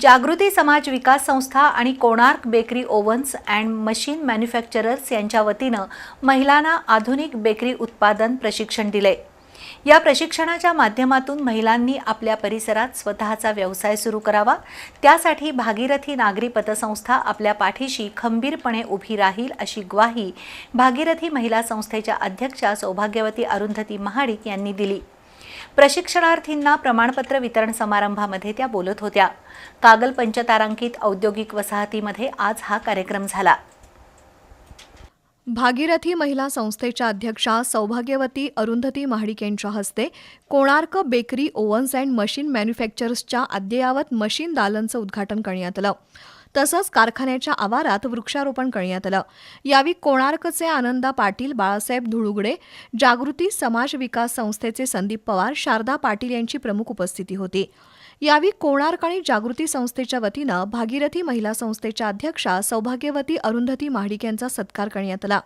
जागृती समाज विकास संस्था आणि Konark bakery ovens and machine manufacturers यांच्या वतीनं महिलांना आधुनिक बेकरी उत्पादन प्रशिक्षण दिले. या प्रशिक्षणाच्या माध्यमातून महिलांनी आपल्या परिसरात स्वतःचा व्यवसाय सुरू करावा. त्यासाठी भागीरथी नागरी पतसंस्था आपल्या पाठीशी खंबीरपणे उभी राहील अशी ग्वाही भागीरथी महिला संस्थेच्या अध्यक्षा सौभाग्यवती अरुंधती महाडिक यांनी दिली. प्रशिक्षणार्थींना प्रमाणपत्र वितरण समारंभामध्ये त्या बोलत होत्या. कागल पंचतारांकित औद्योगिक वसाहतीमध्ये आज हा कार्यक्रम झाला. भागीरथी महिला संस्थेच्या अध्यक्षा सौभाग्यवती अरुंधती महाडिक यांच्या हस्ते Konark bakery ovens and machine मॅन्युफॅक्चर्सच्या अद्ययावत मशीन दालनचं उद्घाटन करण्यात आलं. तसंच कारखान्याच्या आवारात वृक्षारोपण करण्यात आलं. यावेळी कोणार्कचे आनंदा पाटील बाळासाहेब धुळुगडे जागृती समाज विकास संस्थेचे संदीप पवार शारदा पाटील यांची प्रमुख उपस्थिती होती. यावेळी कोणार्क आणि जागृती संस्थेच्या वतीनं भागीरथी महिला संस्थेच्या अध्यक्षा सौभाग्यवती अरुंधती महाडिक यांचा सत्कार करण्यात आला.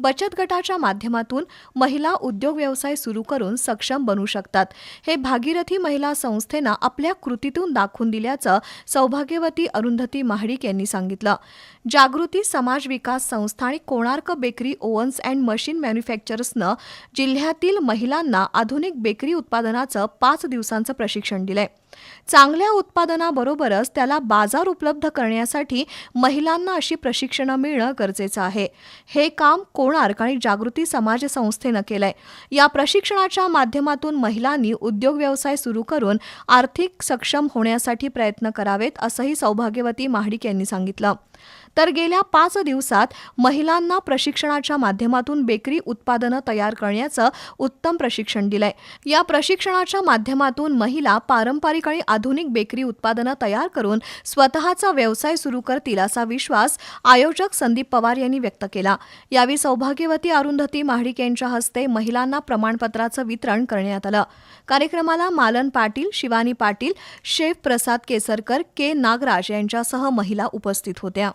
बचत गटाच्या माध्यमातून महिला उद्योग व्यवसाय सुरू करून सक्षम बनू शकतात. हे भागीरथी महिला संस्थेनं आपल्या कृतीतून दाखवून दिल्याचं सौभाग्यवती अरुंधती महाडिक यांनी सांगितलं. जागृती समाज विकास संस्था आणि Konark bakery ovens and machine मॅन्युफॅक्चरर्सनं जिल्ह्यातील महिलांना आधुनिक बेकरी उत्पादनाचं पाच दिवसांचं प्रशिक्षण दिलंय. चांगल्या उत्पादनाबरोबरच त्याला बाजार उपलब्ध करण्यासाठी महिलांना अशी प्रशिक्षणं मिळणं गरजेचं आहे. हे काम कोणार्क आणि जागृती समाज संस्थेनं केलंय. या प्रशिक्षणाच्या माध्यमातून महिलांनी उद्योग व्यवसाय सुरू करून आर्थिक सक्षम होण्यासाठी प्रयत्न करावेत असंही सौभाग्यवती महाडिक यांनी सांगितलं. तर गेल्या पाच दिवसात महिलांना प्रशिक्षणाच्या माध्यमातून बेकरी उत्पादनं तयार करण्याचं उत्तम प्रशिक्षण दिलंय. या प्रशिक्षणाच्या माध्यमातून महिला पारंपरिक आणि आधुनिक बेकरी उत्पादनं तयार करून स्वतःचा व्यवसाय सुरू करतील असा विश्वास आयोजक संदीप पवार यांनी व्यक्त केला. यावेळी सौभाग्यवती अरुंधती महाडिक यांच्या हस्ते महिलांना प्रमाणपत्राचं वितरण करण्यात आलं. कार्यक्रमाला मालन पाटील शिवानी पाटील शेफ प्रसाद केसरकर के नागराज यांच्यासह महिला उपस्थित होत्या.